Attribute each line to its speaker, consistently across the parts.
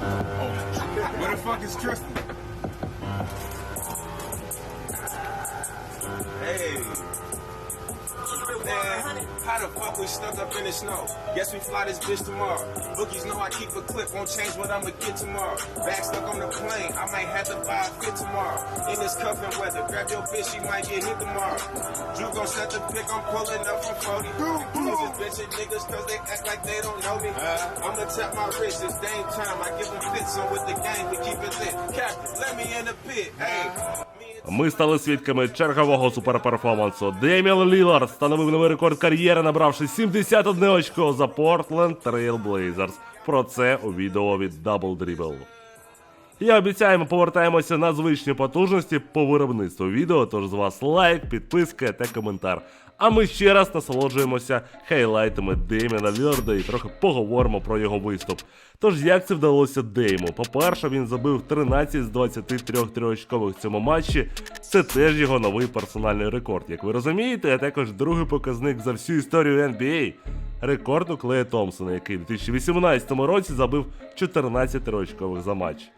Speaker 1: Where the fuck is Tristan? Hey. Man, how the fuck we stuck up in the snow? Guess we fly this bitch tomorrow. Bookies know I keep a clip, won't change what I'ma get tomorrow. Back stuck on the plane, I might have to buy a fit tomorrow. In this cuffing weather, grab your bitch, she might get hit tomorrow. Drew gon' set the pick, I'm pulling up from 40. Niggas bitching niggas cause they act like they don't know me. Uh-huh. I'ma tap my wrist, it's game time. I give them fits on with the gang, we keep it lit. Captain, let me in the pit, hey.
Speaker 2: Ми стали свідками чергового суперперформансу. Деміан Лілард встановив новий рекорд кар'єри, набравши 71 очко за Портленд Трейл Блейзерс. Про це у відео від Double Dribble. Я обіцяю, ми повертаємося на звичні потужності по виробництву відео, тож з вас лайк, підписка та коментар. А ми ще раз насолоджуємося хайлайтами Дейміна Ліларда і трохи поговоримо про його виступ. Тож як це вдалося Дейму? По-перше, він забив 13 з 23 триочкових в цьому матчі. Це теж його новий персональний рекорд. Як ви розумієте, а також другий показник за всю історію NBA. Рекорд у Клея Томпсона, який у 2018 році забив 14 триочкових за матч.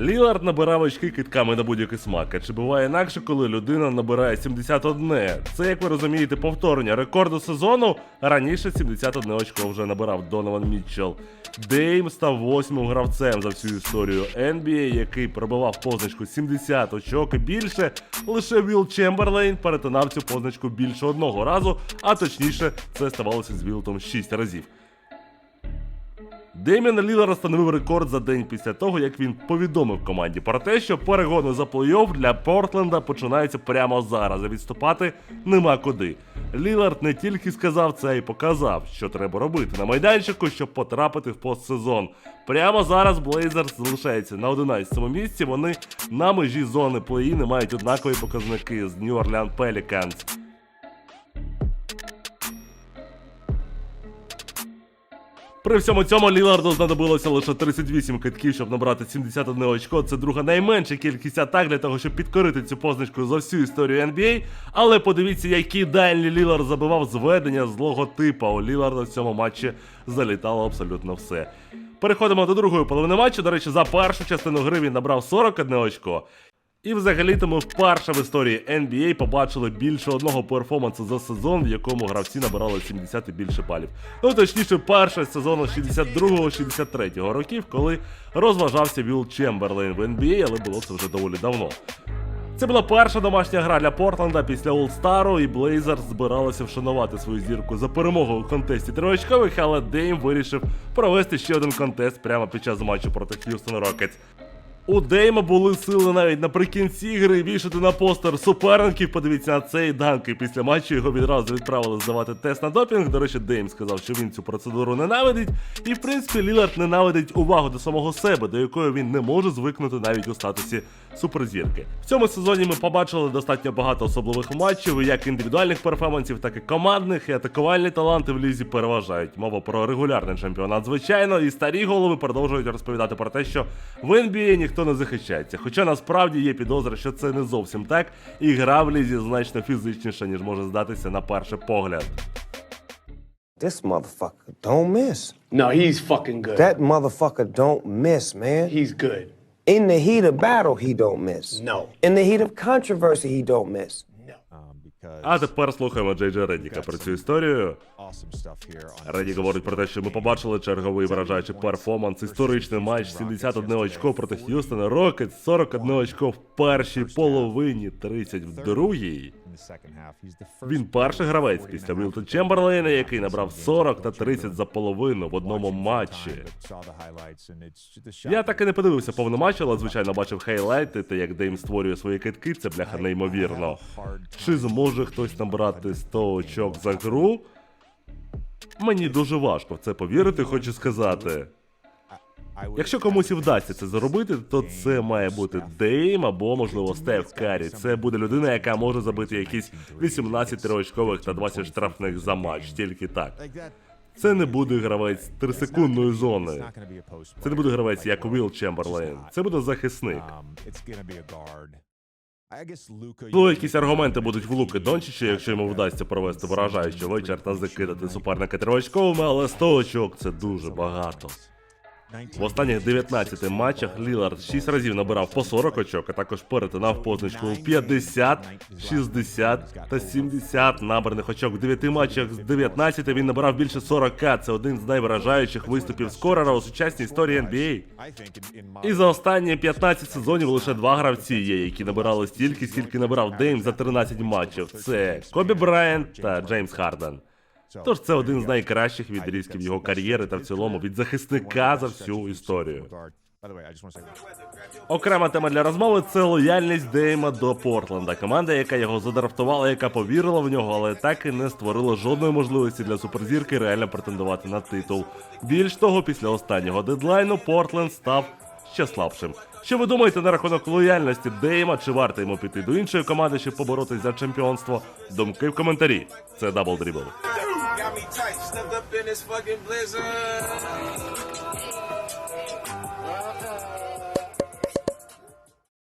Speaker 2: Лілард набирав очки китками на будь-який смак. А чи буває інакше, коли людина набирає 71? Це, як ви розумієте, повторення рекорду сезону. Раніше 71 очко вже набирав Донован Мітчелл. Дейм став восьмим гравцем за всю історію NBA, який пробивав позначку 70 очок і більше. Лише Вілл Чемберлейн перетинав цю позначку більше одного разу, а точніше, це ставалося з Вілтом 6 разів. Деміан Лілар встановив рекорд за день після того, як він повідомив команді про те, що перегони за плей-офф для Портленда починаються прямо зараз, а відступати нема куди. Лілард не тільки сказав це, а й показав, що треба робити на майданчику, щоб потрапити в постсезон. Прямо зараз Блейзерс залишається на 11-му місці. Вони на межі зони плей-ін мають однакові показники з New Orleans Pelicans. При всьому цьому Ліларду знадобилося лише 38 китків, щоб набрати 71 очко. Це друга найменша кількість атак для того, щоб підкорити цю позначку за всю історію NBA. Але подивіться, які дальні Лілард забивав зведення з логотипа. У Ліларда в цьому матчі залітало абсолютно все. Переходимо до другої половини матчу. До речі, за першу частину гри він набрав 41 очко. І взагалі-то ми вперше в історії NBA побачили більше одного перформансу за сезон, в якому гравці набирали 70 і більше балів. Ну точніше, перше з сезону 62-63 років, коли розважався Вілл Чемберлейн в NBA, але було це вже доволі давно. Це була перша домашня гра для Портленда після Олстару, і Блейзерс збиралися вшанувати свою зірку за перемогу у контесті триочкових, але Дейм вирішив провести ще один контест прямо під час матчу проти Х'юстон Рокетс. У Дейма були сили навіть наприкінці гри вішати на постер суперників. Подивіться на цей данк. І після матчу його відразу відправили здавати тест на допінг. До речі, Дейм сказав, що він цю процедуру ненавидить. І в принципі Лілард ненавидить увагу до самого себе, до якої він не може звикнути навіть у статусі суперзірки. В цьому сезоні ми побачили достатньо багато особливих матчів, як індивідуальних перформансів, так і командних, і атакувальні таланти в лізі переважають. Мова про регулярний чемпіонат, звичайно, і старі голови продовжують розповідати про те, що в NBA ніхто не захищається. Хоча насправді є підозра, що це не зовсім так, і гра в лізі значно фізичніша, ніж може здатися на перший погляд.
Speaker 3: This motherfucker don't miss.
Speaker 4: No, he's fucking good.
Speaker 3: That motherfucker don't miss, man.
Speaker 4: he's good.
Speaker 3: In the heat of battle, he don't miss.
Speaker 4: No.
Speaker 3: In the heat of controversy, he don't miss.
Speaker 2: А тепер слухаємо Джей Джей Реддіка про цю історію. Реді говорить про те, що ми побачили черговий вражаючий перформанс, історичний матч, 71 очко проти Х'юстона Рокетс, 41 очко в першій половині, 30 в другій. Він перший гравець після Вілта Чемберлейна, який набрав 40 та 30 за половину в одному матчі. Я так і не подивився повний матч, але звичайно бачив хайлайти та як Дейм створює свої китки, це бляха неймовірно. Чи зможе хтось набрати 100 очок за гру? Мені дуже важко в це повірити, хочу сказати. Якщо комусь і вдасться це зробити, то це має бути Дейм або, можливо, Стеф Карі. Це буде людина, яка може забити якісь 18 триочкових та 20 штрафних за матч, тільки так. Це не буде гравець трисекундної зони. Це не буде гравець як Вілл Чемберлейн. Це буде захисник. Ну, якісь аргументи будуть в Луки Дончича, якщо йому вдасться провести вражаючий вечір та закидати суперника триочковими, але 100 очок це дуже багато. В останніх 19 матчах Лілард 6 разів набирав по 40 очок, а також перетинав позначку 50, 60 та 70 набраних очок. В 9 матчах з 19 він набирав більше 40. Це один з найвражаючих виступів скорера у сучасній історії NBA. І за останні 15 сезонів лише два гравці є, які набирали стільки, скільки набирав Дейм за 13 матчів. Це Кобі Брайант та Джеймс Харден. Тож це один з найкращих відрізків його кар'єри та в цілому від захисника за всю історію. Окрема тема для розмови це лояльність Дейма до Портленда. Команда, яка його задрафтувала, яка повірила в нього, але так і не створила жодної можливості для суперзірки реально претендувати на титул. Більш того, після останнього дедлайну Портленд став ще слабшим. Що ви думаєте на рахунок лояльності Дейма? Чи варто йому піти до іншої команди, щоб поборотись за чемпіонство? Думки в коментарі. Це Дабл Дрібл.
Speaker 1: Me tight, stepped up in this fucking blizzard.